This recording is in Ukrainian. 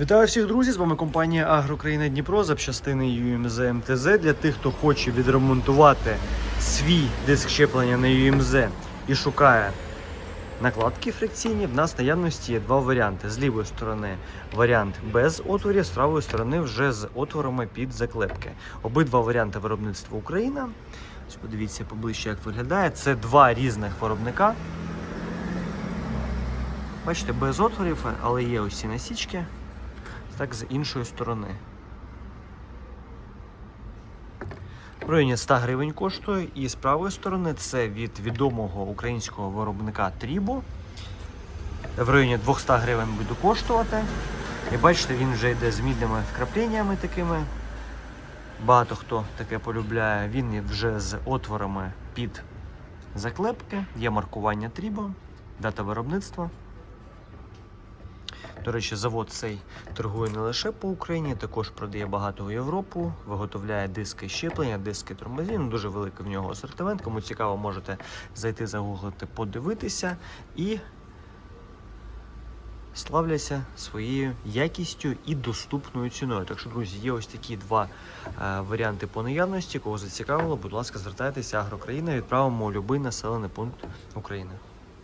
Вітаю всіх друзі! З вами компанія Агрокраїна Дніпро, запчастини UMZ МТЗ для тих, хто хоче відремонтувати свій диск щеплення на UMZ і шукає накладки фрикційні. В нас наявності є два варіанти. З лівої сторони варіант без отворів, з правої сторони вже з отворами під заклепки. Обидва варіанти виробництва Україна. Подивіться поближче, як виглядає. Це два різних виробника. Бачите, без отворів, але є ось ці насічки так з іншої сторони. В районі 100 гривень коштує, і з правої сторони це від відомого українського виробника Трібо. В районі 200 гривень буде коштувати. І бачите, він вже йде з мідними вкрапленнями такими. Багато хто таке полюбляє. Він вже з отворами під заклепки, є маркування Трібо, дата виробництва. До речі, завод цей торгує не лише по Україні, також продає багато в Європу, виготовляє диски щеплення, диски тормозів. Ну, Дуже великий в нього асортимент. Кому цікаво, можете зайти загуглити, подивитися і славляться своєю якістю і доступною ціною. Так що, друзі, є ось такі два е, варіанти по наявності. Кого зацікавило, будь ласка, звертайтеся Агрокраїна, відправимо у будь-який населений пункт України.